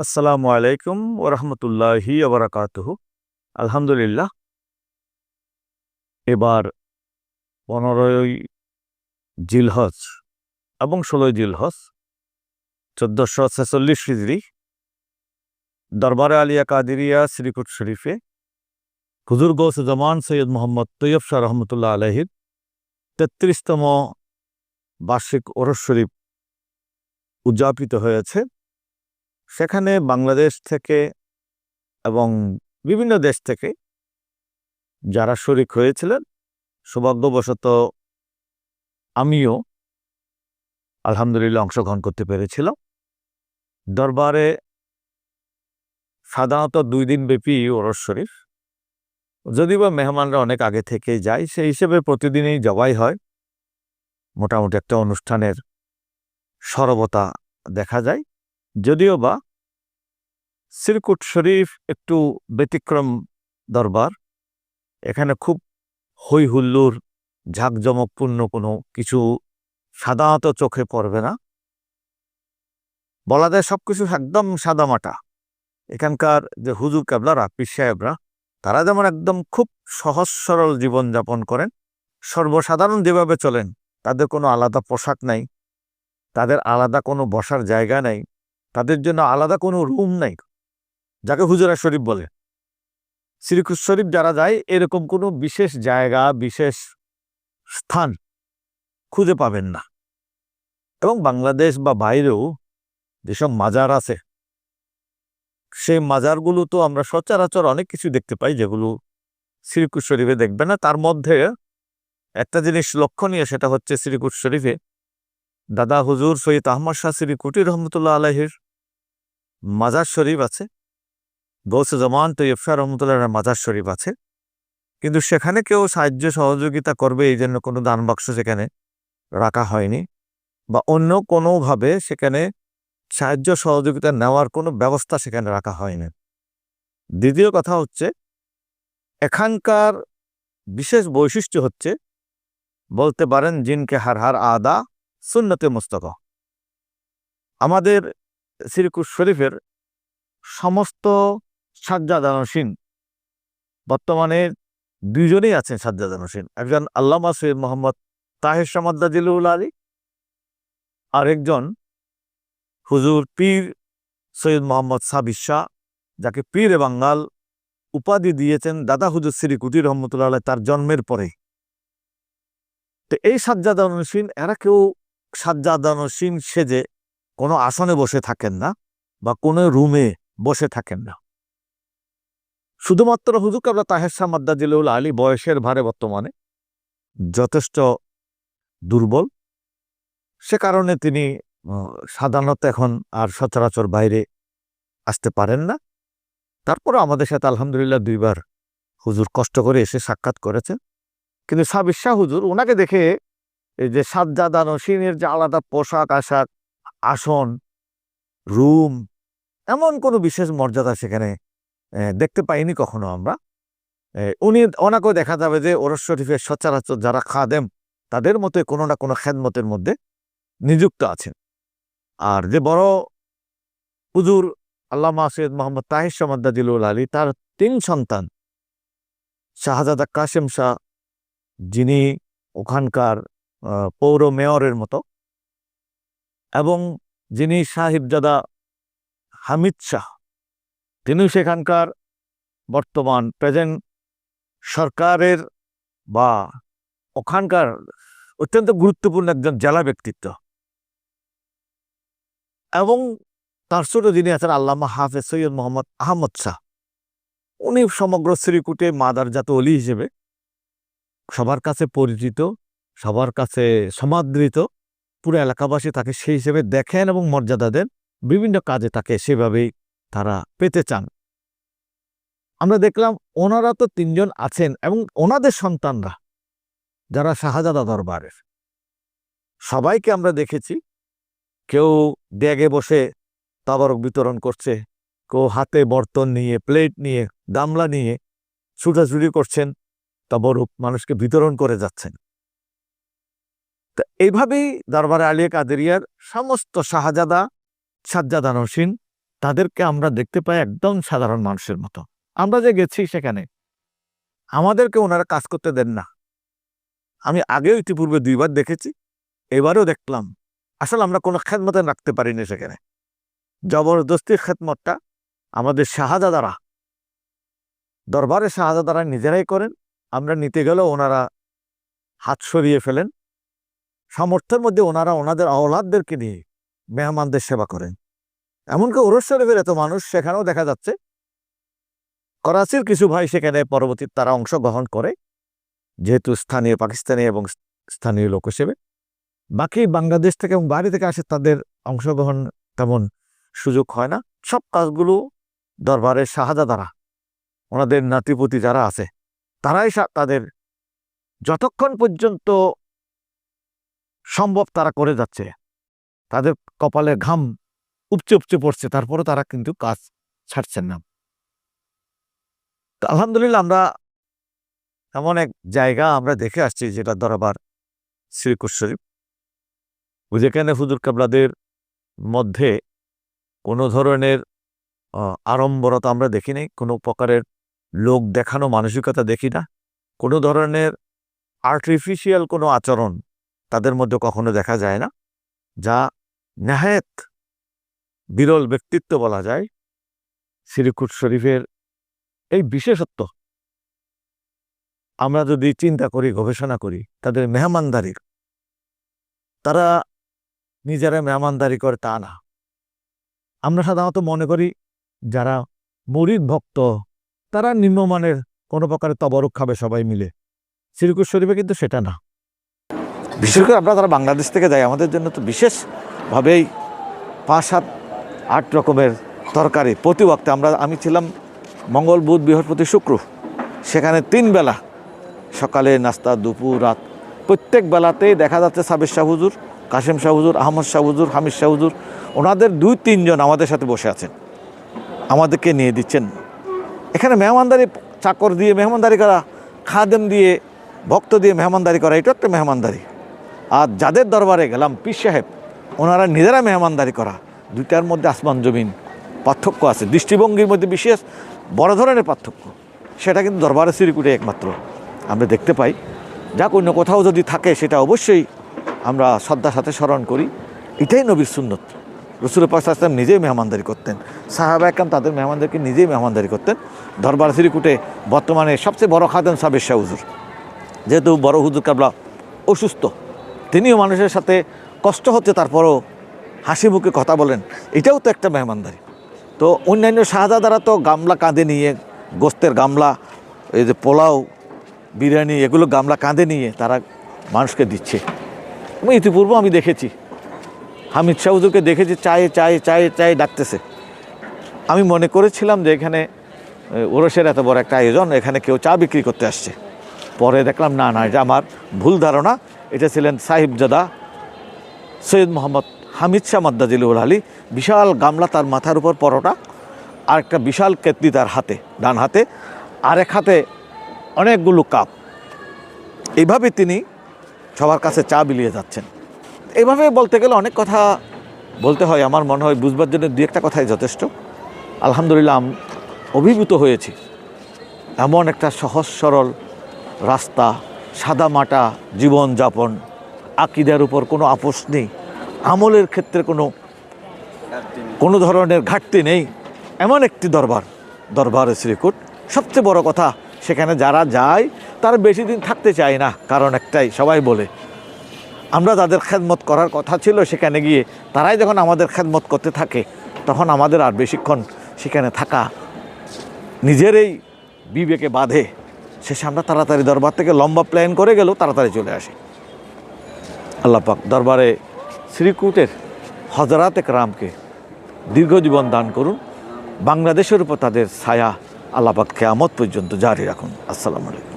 আসসালামু আলাইকুম ওরহমতুল্লাহি আবরাকাতুহু আলহামদুলিল্লাহ। এবার পনেরোই জিলহজ এবং ষোলোই জিলহজ, চোদ্দশো ছেচল্লিশ হিজড়ি দরবারে আলিয়া কাদিরিয়া শ্রীকুট শরীফে হুজুর গৌস জামান সৈয়দ মোহাম্মদ তৈয়ব শাহ রহমতুল্লাহ আলহির তেত্রিশতম বার্ষিক ওরস শরীফ উদযাপিত হয়েছে। সেখানে বাংলাদেশ থেকে এবং বিভিন্ন দেশ থেকে যারা শরিক হয়েছিলেন, সৌভাগ্যবশত আমিও আলহামদুলিল্লাহ অংশগ্রহণ করতে পেরেছিলাম। দরবারে সাধারণত দুই দিন ব্যাপী ওরস শরীফ। যদিও বা মেহমানরা অনেক আগে থেকে যায়, সেই হিসেবে প্রতিদিনই জবাই হয়। মোটামুটি একটা অনুষ্ঠানের সরবতা দেখা যায়। যদিও বা সিরকুট শরীফ একটু ব্যতিক্রম দরবার। এখানে খুব হই হুল্লুর ঝাঁকজমকপূর্ণ কোনো কিছু সাধারণত চোখে পড়বে না। বলা যায় সব কিছু একদম সাদামাটা। এখানকার যে হুজুর কাবলারা, পীর সাহেবরা, তারা যেমন একদম খুব সহজ সরল জীবনযাপন করেন, সর্বসাধারণ যেভাবে চলেন, তাদের কোনো আলাদা পোশাক নাই, তাদের আলাদা কোনো বসার জায়গা নাই, তাদের জন্য আলাদা কোনো রুম নাই। যাকে হুজুরা শরীফ বলে। শ্রীকুশ শরীফ যারা যায়, এরকম কোনো বিশেষ জায়গা, বিশেষ স্থান খুঁজে পাবেন না। এবং বাংলাদেশ বা বাইরেও যেসব মাজার আছে, সেই মাজারগুলো তো আমরা সচরাচর অনেক কিছু দেখতে পাই, যেগুলো শ্রীকুশ শরীফে দেখবে না। তার মধ্যে একটা জিনিস লক্ষণীয়, সেটা হচ্ছে শ্রীকুশ শরীফে দাদা হুজুর সৈয়দ আহমদ শাহ শ্রীকুটি রহমতুল্লাহ আলহির মাজার শরীফ আছে। গৌসে জমান তো ইফসা রহমতুল্লাহ মাজার শরীফ আছে। কিন্তু সেখানে কেউ সাহায্য সহযোগিতা করবে এই জন্য কোনো দান বাক্স সেখানে রাখা হয়নি বা অন্য কোনোভাবে সেখানে সাহায্য সহযোগিতা নেওয়ার কোনো ব্যবস্থা সেখানে রাখা হয়নি। দ্বিতীয় কথা হচ্ছে, এখানকার বিশেষ বৈশিষ্ট্য হচ্ছে, বলতে পারেন জিনকে হার হার আদা সুন্নতে মুস্তক। আমাদের শ্রীকুশ শরীফের সমস্ত সাজ্জাদানসীন বর্তমানে দুইজনেই আছেন সাজ্জাদানসীন একজন আল্লামা সৈয়দ মোহাম্মদ তাহের সামাদ্দাজিলুল আলী আরেকজন হুজুর পীর সৈয়দ মোহাম্মদ সাবির শাহ, যাকে পীর বাঙ্গাল উপাধি দিয়েছেন দাদা হুজুর শ্রী কুটির আলাই তার জন্মের পরে। তো এই সাজ্জাদানসীন এরা কেউ সাজ্জাদান সাজ্জাদানসীন সেজে কোনো আসনে বসে থাকেন না বা কোনো রুমে বসে থাকেন না। শুধুমাত্র হুজুর কাবলা তাহের শাহ মাদ্দাজিলুল আলী বয়সের ভারে বর্তমানে যথেষ্ট দুর্বল। সে কারণে তিনি সাধারণত এখন আর সচরাচর বাইরে আসতে পারেন না। তারপরে আমাদের সাথে আলহামদুলিল্লাহ দুইবার হুজুর কষ্ট করে এসে সাক্ষাৎ করেছেন। কিন্তু সাবির শাহ হুজুর, ওনাকে দেখে এই যে সাজ্জাদা নসীনের যে আলাদা পোশাক আশাক, আসন, রুম, এমন কোনো বিশেষ মর্যাদা সেখানে দেখতে পাইনি কখনো আমরা। উনি, ওনাকেও দেখা যাবে যে ওরস শরীফের সচরাচর যারা খাদেম, তাদের মতে কোনো না কোনো খেদমতের মধ্যে নিযুক্ত আছেন। আর যে বড় হুজুর আল্লামা সৈয়দ মোহাম্মদ তাহির সমাদ্দাদিলুল আলী, তার তিন সন্তান, শাহজাদা কাশেম শাহ, যিনি ওখানকার পৌর মেয়রের মতো, এবং যিনি সাহিবজাদা হামিদ শাহ। তিনি সেখানকার বর্তমান প্রেজেন্ট সরকারের বা ওখানকার অত্যন্ত গুরুত্বপূর্ণ একজন জেলা ব্যক্তিত্ব। এবং তার ছোট যিনি আছেন আল্লামা হাফেজ সৈয়দ মোহাম্মদ আহমদ শাহ। উনি সমগ্র শ্রীকুটে মাদারজাত অলি হিসেবে সবার কাছে পরিচিত, সবার কাছে সমাদৃত, পুরো এলাকাবাসী তাকে সেই হিসেবে দেখেন এবং মর্যাদা দেন। বিভিন্ন কাজে তাকে সেভাবেই তারা পেতে চান। আমরা দেখলাম ওনারা তো তিনজন আছেন এবং ওনাদের সন্তানরা, যারা শাহজাদা দরবারের। সবাইকে আমরা দেখেছি। কেউ ড্যাগে বসে তাবারক বিতরণ করছে, কেউ হাতে বর্তন নিয়ে, প্লেট নিয়ে, গামলা নিয়ে ছুটাছুটি করছেন, তাবরুক মানুষকে বিতরণ করে যাচ্ছেন। তা এইভাবেই দরবারে আলিয়া কাদেরিয়ার সমস্ত শাহজাদা, সাজ্জাদা নসীন তাদেরকে আমরা দেখতে পাই একদম সাধারণ মানুষের মতো। আমরা যে গেছি সেখানে, আমাদেরকে ওনারা কাজ করতে দেন না। আমি আগেও ইতিপূর্বে দুইবার দেখেছি, এবারও দেখলাম। আসলে আমরা কোনো খেদমতে রাখতে পারিনি সেখানে। জবরদস্তির খেদমতটা আমাদের শাহাদাদারা দরবারে শাহাদাদারা নিজেরাই করেন। আমরা নিতে গেলেও ওনারা হাত সরিয়ে ফেলেন। সামর্থ্যের মধ্যে ওনারা ওনাদের আওলাদদেরকে নিয়ে মেহমানদের সেবা করেন। এমনকি ওরস শরীফের এত মানুষ সেখানেও দেখা যাচ্ছে। করাচির কিছু ভাই সেখানে পরবর্তী তারা অংশগ্রহণ করে, যেহেতু স্থানীয় পাকিস্তানি এবং স্থানীয় লোক হিসেবে। বাকি বাংলাদেশ থেকে এবং বাইরে থেকে আসে তাদের অংশগ্রহণ তেমন সুযোগ হয় না। সব কাজগুলো দরবারের শাহাদা দ্বারা ওনাদের নাতিপুতি যারা আছে, তারাই তাদের যতক্ষণ পর্যন্ত সম্ভব তারা করে যাচ্ছে। তাদের কপালে ঘাম উপচে উপচে পড়ছে। তারপরে তারা কিন্তু কাজ ছাড়ছেন না। আলহামদুলিল্লাহ আমরা এমন এক জায়গা আমরা দেখে আসছি যেটা দরবার শ্রীকুশ শরীফ। যেখানে হুজুর কাবলাদের মধ্যে কোনো ধরনের আড়ম্বরতা আমরা দেখি নাই। কোনো প্রকারের লোক দেখানো মানসিকতা দেখি না। কোনো ধরনের আর্টিফিশিয়াল কোনো আচরণ তাদের মধ্যে কখনো দেখা যায় না। যা নেহায়েত বিরল ব্যক্তিত্ব বলা যায় শ্রীকুট শরীফের এই বিশেষত্ব। আমরা যদি চিন্তা করি, গবেষণা করি, তাদের মেহমানদারির তারা নিজেরা মেহমানদারি করে তা না। আমরা সাধারণত মনে করি, যারা মরিদ ভক্ত, তারা নিম্নমানের কোনো প্রকারের তবরক খাবে সবাই মিলে। শ্রীকুট শরীফে কিন্তু সেটা না। বিশেষ করে আমরা তারা বাংলাদেশ থেকে যাই, আমাদের জন্য তো বিশেষভাবেই পাঁচ সাত আট রকমের তরকারি। প্রতি ওয়াক্তে আমরা, আমি ছিলাম মঙ্গল, বুধ, বৃহস্পতি, শুক্র। সেখানে তিন বেলা সকালে নাস্তা, দুপুর, রাত। প্রত্যেক বেলাতেই দেখা যাচ্ছে সাবির শাহ হুজুর কাশেম শাহ হুজুর, আহমদ শাহ হুজুর, হামিদ শাহ হুজুর। ওনাদের দুই, তিনজন আমাদের সাথে বসে আছেন। আমাদেরকে নিয়ে দিচ্ছেন। এখানে মেহমানদারি চাকর দিয়ে, মেহমানদারি করা, খাদেম দিয়ে, ভক্ত দিয়ে মেহমানদারি করা এটা একটা মেহমানদারি। আর যাদের দরবারে গেলাম পীর সাহেব, ওনারা নিজেরা মেহমানদারি করা। দুইটার মধ্যে আসমান, জমিন পার্থক্য আছে। দৃষ্টিভঙ্গির মধ্যে বিশেষ বড় ধরনের পার্থক্য। সেটা কিন্তু দরবারে সিরিকুটে একমাত্র আমরা দেখতে পাই। যাক, অন্য কোথাও যদি থাকে, সেটা অবশ্যই আমরা শ্রদ্ধার সাথে স্মরণ করি। এটাই নবীর সুন্নত। রসুল পাকসাম নিজেই মেহমানদারি করতেন। সাহাবা একরাম তাদের মেহমানদেরকে নিজেই মেহমানদারি করতেন। দরবার সিরিকুটে বর্তমানে সবচেয়ে বড় খাদেন সাবের শাহ হুজুর। যেহেতু বড় হুজুর কাবলা অসুস্থ, তিনিও মানুষের সাথে কষ্ট হচ্ছে, তারপরও হাসি মুখে কথা বলেন, এটাও তো একটা মেহমানদারি। তো অন্যান্য শাহজাদারা তো গামলা কাঁধে নিয়ে, গোস্তের গামলা, এই যে পোলাও, বিরিয়ানি, এগুলো গামলা কাঁধে নিয়ে তারা মানুষকে দিচ্ছে। এবং ইতিপূর্ব আমি দেখেছি। হামিদ শাহুজুরকে দেখেছি, চায়ে চায়ে চায়ে চায়ে ডাকতেছে। আমি মনে করেছিলাম যে এখানে ওরসের এত বড় একটা আয়োজন, এখানে কেউ চা বিক্রি করতে আসছে। পরে দেখলাম, না না, এটা আমার ভুল ধারণা। এটা ছিলেন সাহিবজাদা সৈয়দ মোহাম্মদ হামিদ শাহ মাদ্দাজিলুল আলী, বিশাল গামলা তার মাথার উপর পরোটা আর একটা বিশাল কেতলি তার হাতে, ডান হাতে আর এক হাতে অনেকগুলো কাপ। এইভাবে তিনি সবার কাছে চা বিলিয়ে যাচ্ছেন। এইভাবে বলতে গেলে অনেক কথা বলতে হয়, আমার মনে হয় বুঝবার জন্য দু একটা কথাই যথেষ্ট। আলহামদুলিল্লাহ, আম- অভিভূত হয়েছি। এমন একটা সহজ সরল রাস্তা, সাদামাটা জীবনযাপন, আকিদার উপর কোনো আপোষ নেই। আমলের ক্ষেত্রে কোনো কোনো ধরনের ঘাটতি নেই। এমন একটি দরবার, দরবারে শ্রীকুট। সবচেয়ে বড় কথা, সেখানে যারা যায়, তারা বেশি দিন থাকতে চায় না, কারণ একটাই, সবাই বলে, আমরা যাদের খেদমত করার কথা ছিল সেখানে গিয়ে, তারাই যখন আমাদের খেদমত করতে থাকে, তখন আমাদের আর বেশিক্ষণ সেখানে থাকা নিজেরই বিবেকে বাঁধে। শেষে আমরা তাড়াতাড়ি দরবার থেকে লম্বা প্ল্যান করে গেলেও তাড়াতাড়ি চলে আসি। আল্লাহ পাক দরবারে শ্রীকুটের হজরাত একরামকে দীর্ঘ জীবন দান করুন বাংলাদেশের উপর তাদের ছায়া আল্লাপাক কেয়ামত পর্যন্ত জারি রাখুন আসসালামু আলাইকুম.